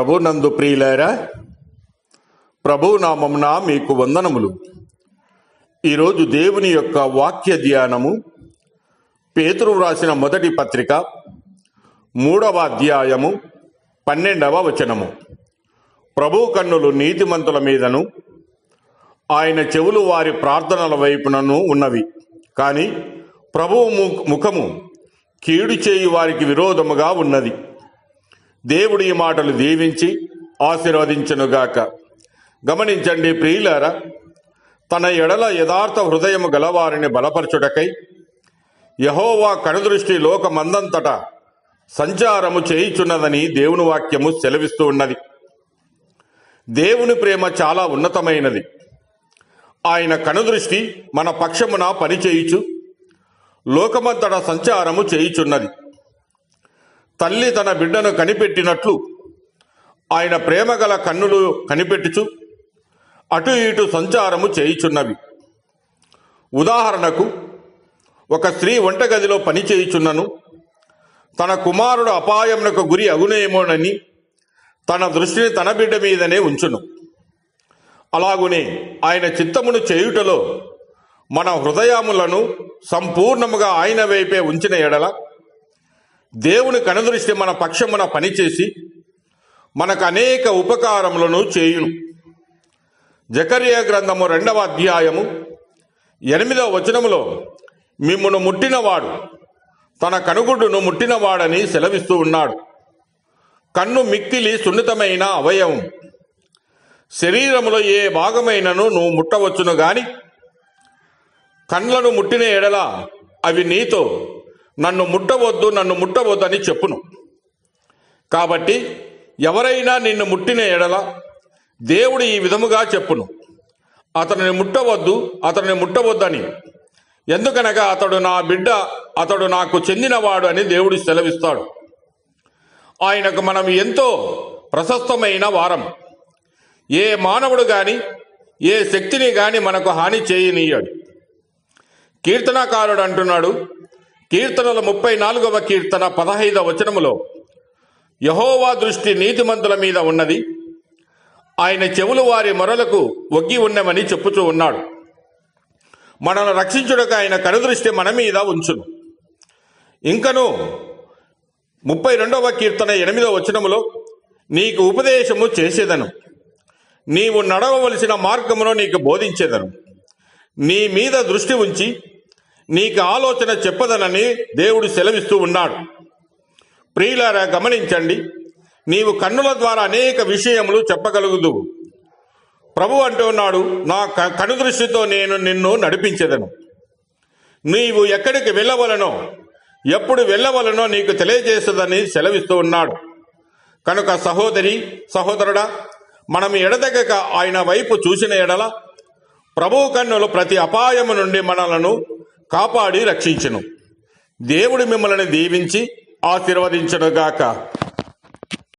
ప్రభు నందు ప్రియులారా ప్రభు నామమున మీకు వందనములు. ఈరోజు దేవుని యొక్క వాక్య ధ్యానము పేతురు వ్రాసిన మొదటి పత్రిక మూడవ అధ్యాయము పన్నెండవ వచనము. ప్రభు కన్నులు నీతిమంతుల మీదను ఆయన చెవులు వారి ప్రార్థనల వైపునను ఉన్నవి. కానీ ప్రభువు ము- ముఖము కీడు చేయి వారికి విరోధముగా ఉన్నది. దేవుడి ఈ మాటలు దీవించి ఆశీర్వదించునుగాక. గమనించండి ప్రియులారా తన ఎడల యథార్థ హృదయము గలవారిని బలపరచుటకై యహోవా కనుదృష్టి లోకమందంతట సంచారము చేయుచున్నదని దేవుని వాక్యము సెలవిస్తూ ఉన్నది. దేవుని ప్రేమ చాలా ఉన్నతమైనది. ఆయన కనుదృష్టి మన పక్షమున పనిచేయుచు లోకమంతట సంచారము చేయుచున్నది. తల్లి తన బిడ్డను కనిపెట్టినట్లు ఆయన ప్రేమగల కన్నులు కనిపెట్టుచు అటు ఇటు సంచారము చేయుచున్నవి. ఉదాహరణకు ఒక స్త్రీ వంటగదిలో పని చేయుచున్నను తన కుమారుడు అపాయమునకు గురి అగునేమోనని తన దృష్టిని తన బిడ్డ మీదనే ఉంచును. అలాగునే ఆయన చిత్తమును చేయుటలో మన హృదయములను సంపూర్ణముగా ఆయన వైపే ఉంచిన ఎడల దేవుని కనుదృష్టి మన పక్షమున పనిచేసి మనకు అనేక ఉపకారములను చేయును. జకర్య గ్రంథము రెండవ అధ్యాయము ఎనిమిదవ వచనములో మిమ్మును ముట్టినవాడు తన కనుగుడ్డును ముట్టినవాడని సెలవిస్తూ ఉన్నాడు. కన్ను మిక్కిలి సున్నితమైన అవయవం. శరీరములో ఏ భాగమైనను నువ్వు ముట్టవచ్చును గాని కండ్లను ముట్టిన ఎడల అవి నీతో నన్ను ముట్టవద్దు నన్ను ముట్టవద్దు అని చెప్పును. కాబట్టి ఎవరైనా నిన్ను ముట్టిన ఎడల దేవుడు ఈ విధముగా చెప్పును. అతనిని ముట్టవద్దు అతనిని ముట్టవద్దని. ఎందుకనగా అతడు నా బిడ్డ అతడు నాకు చెందినవాడు అని దేవుడు సెలవిస్తాడు. ఆయనకు మనం ఎంతో ప్రశస్తమైన వారం. ఏ మానవుడు గాని ఏ శక్తిని గాని మనకు హాని చేయనీయాడు. కీర్తనాకారుడు అంటున్నాడు కీర్తనల ముప్పై నాలుగవ కీర్తన పదహైదవ వచనములో యహోవా దృష్టి నీతిమంతుల మీద ఉన్నది. ఆయన చెవులు వారి మొరలకు ఒగ్గి ఉండమని చెప్పుచూ ఉన్నాడు. మనల్ని రక్షించుడక ఆయన కనుదృష్టి మన మీద ఉంచును. ఇంకను ముప్పై రెండవ కీర్తన ఎనిమిదవ వచనములో నీకు ఉపదేశము చేసేదను. నీవు నడవవలసిన మార్గమును నీకు బోధించేదను. నీ మీద దృష్టి ఉంచి నీకు ఆలోచన చెప్పదనని దేవుడు సెలవిస్తూ ఉన్నాడు. ప్రియులారా గమనించండి. నీవు కన్నుల ద్వారా అనేక విషయములు చెప్పగలుగుదు ప్రభు అంటున్నాడు నా క- కనుదృష్టితో నేను నిన్ను నడిపించదను. నీవు ఎక్కడికి వెళ్ళవలనో ఎప్పుడు వెళ్ళవలనో నీకు తెలియజేస్తుందని సెలవిస్తూ ఉన్నాడు. కనుక సహోదరి సహోదరుడా మనం ఎడదగక ఆయన వైపు చూసిన ఎడల ప్రభు కన్నులు ప్రతి అపాయము నుండి మనలను కాపాడి రక్షించును. దేవుడు మిమ్మల్ని దీవించి ఆశీర్వదించనుగాక.